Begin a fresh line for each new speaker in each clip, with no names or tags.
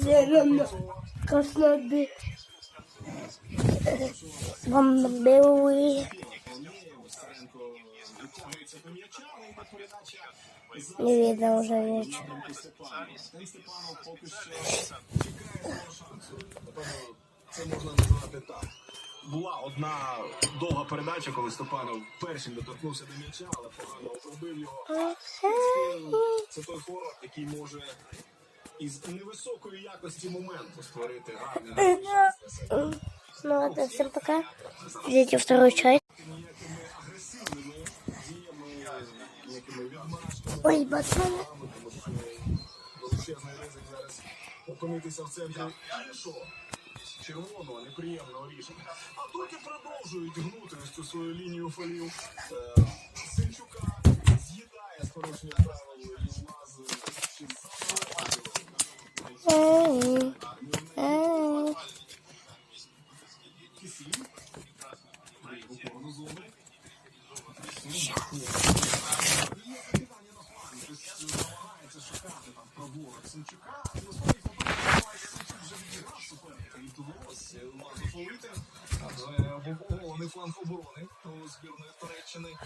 Зелено. Красноди. Бомбили. Не видно уже ничего.
Це можна назвати так. Була одна довга передача, коли Степанов першим доторкнувся до м'яча, але погано обробив його. Це той форвард, який може із невисокої якості моменту створити гарний результат.
Ну ладно, всем пока. Ждите вторую часть.
ніякими агресивними діями, ніякими відмашками,
Ой, пацаны.
тому що величезний ризик зараз опинитися в центрі іншого червоного неприємного рішення. А доки продовжують гнути ось цю свою лінію фолів. Е, Синчука з'їдає з порушення правил і влазить чи Суперника і довелося Адже оборони фланг оборони у збірної Туреччини.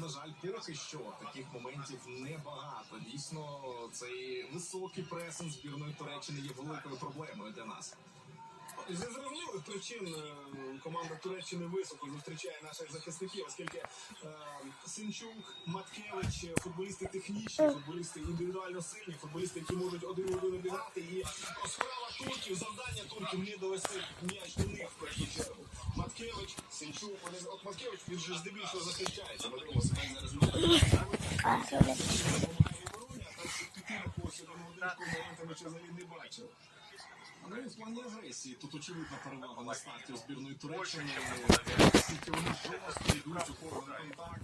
На- жаль, поки що таких моментів небагато. Дійсно, цей високий пресинг збірної Туреччини є великою проблемою для нас. Зі зрозумілих причин е, команда Туреччини високо зустрічає наших захисників, оскільки е, Синчук, Маткевич, е, футболісти технічні, футболісти індивідуально сильні, футболісти, які можуть один в один обіграти. І справа турків, завдання турків не довести м'яч до них в першу чергу. Маткевич, Сенчук, вони от Маткевич він же здебільшого захищається. Можливо, себе не моментами не бачив. Але в плані агресії тут очевидна перевага на старті у збірної Туреччини. Вони просто йдуть у пору контакт.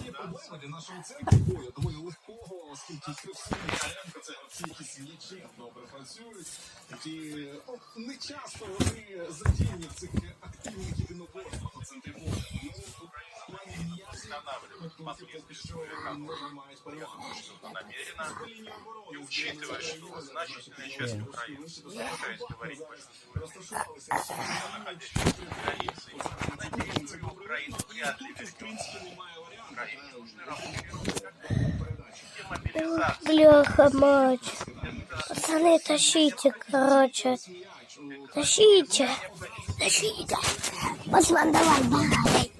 Ну, і Десь є проблема для нашого центру бою, доволі легкого, оскільки Кривсин і Царенко це ці, які добре працюють, які ну, не часто вони задіяні в цих активних єдиноборствах у центрі поля. Ну,
намеренно и учитывая, что значительная часть Украины продолжает говорить
Розташувалися.
находящихся в границе, и на территории Украины вряд ли
в принципі немає варіанту.
Украине нужны рабочие руки. И мобилизация.
Бляха, мать. Пацаны, тащите, короче. Тащите. Тащите. Пацан, давай, давай.